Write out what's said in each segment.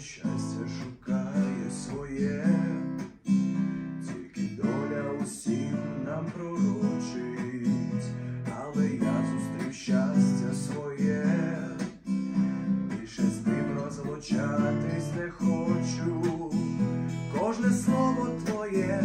Щастя шукає своє, тільки доля усім нам пророчить, але я зустрів щастя своє, більше з ним розлучатись не хочу, кожне слово твоє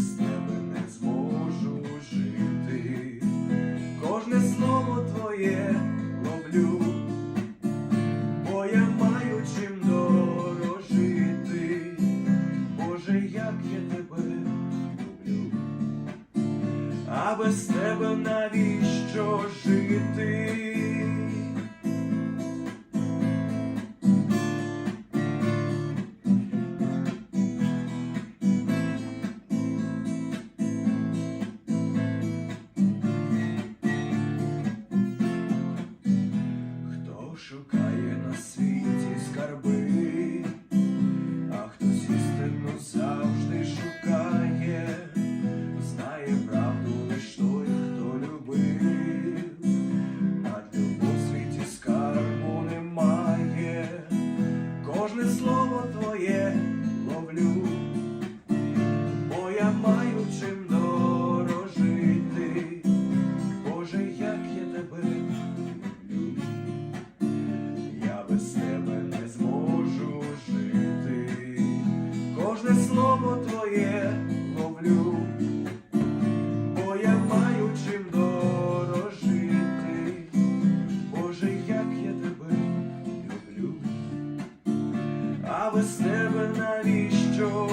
без тебе не зможу жити, кожне слово твоє ловлю, бо я маю дорожити, Боже, як я тебе люблю, а без тебе навіщо без тебе навіщо